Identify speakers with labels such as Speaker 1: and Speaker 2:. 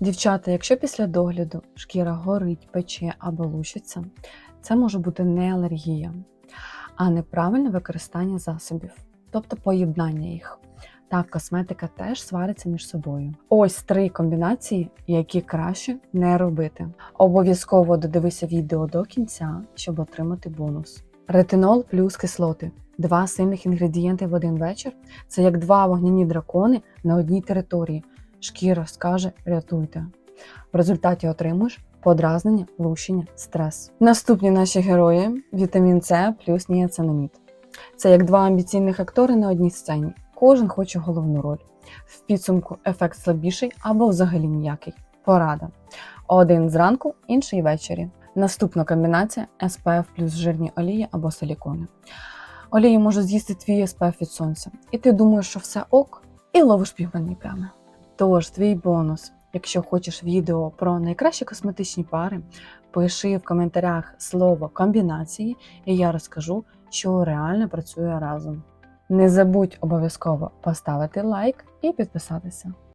Speaker 1: Дівчата, якщо після догляду шкіра горить, пече або лущиться, це може бути не алергія, а неправильне використання засобів, тобто поєднання їх. Так, косметика теж свариться між собою. Ось три комбінації, які краще не робити. Обов'язково додивися відео до кінця, щоб отримати бонус. Ретинол плюс кислоти. Два сильних інгредієнти в один вечір це як два вогняні дракони на одній території. Шкіра скаже рятуйте. В результаті отримуєш подразнення, лущення, стрес. Наступні наші герої вітамін С плюс ніацинамід. Це як два амбіційних актори на одній сцені. Кожен хоче головну роль. В підсумку ефект слабіший або взагалі ніякий. Порада. Один зранку, інший ввечері. Наступна комбінація SPF плюс жирні олії або силікони. Олії можуть з'їсти твій SPF від сонця, і ти думаєш, що все ок, і ловиш півбані плями. Тож, твій бонус. Якщо хочеш відео про найкращі косметичні пари, пиши в коментарях слово комбінації, і я розкажу, що реально працює разом. Не забудь обов'язково поставити лайк і підписатися.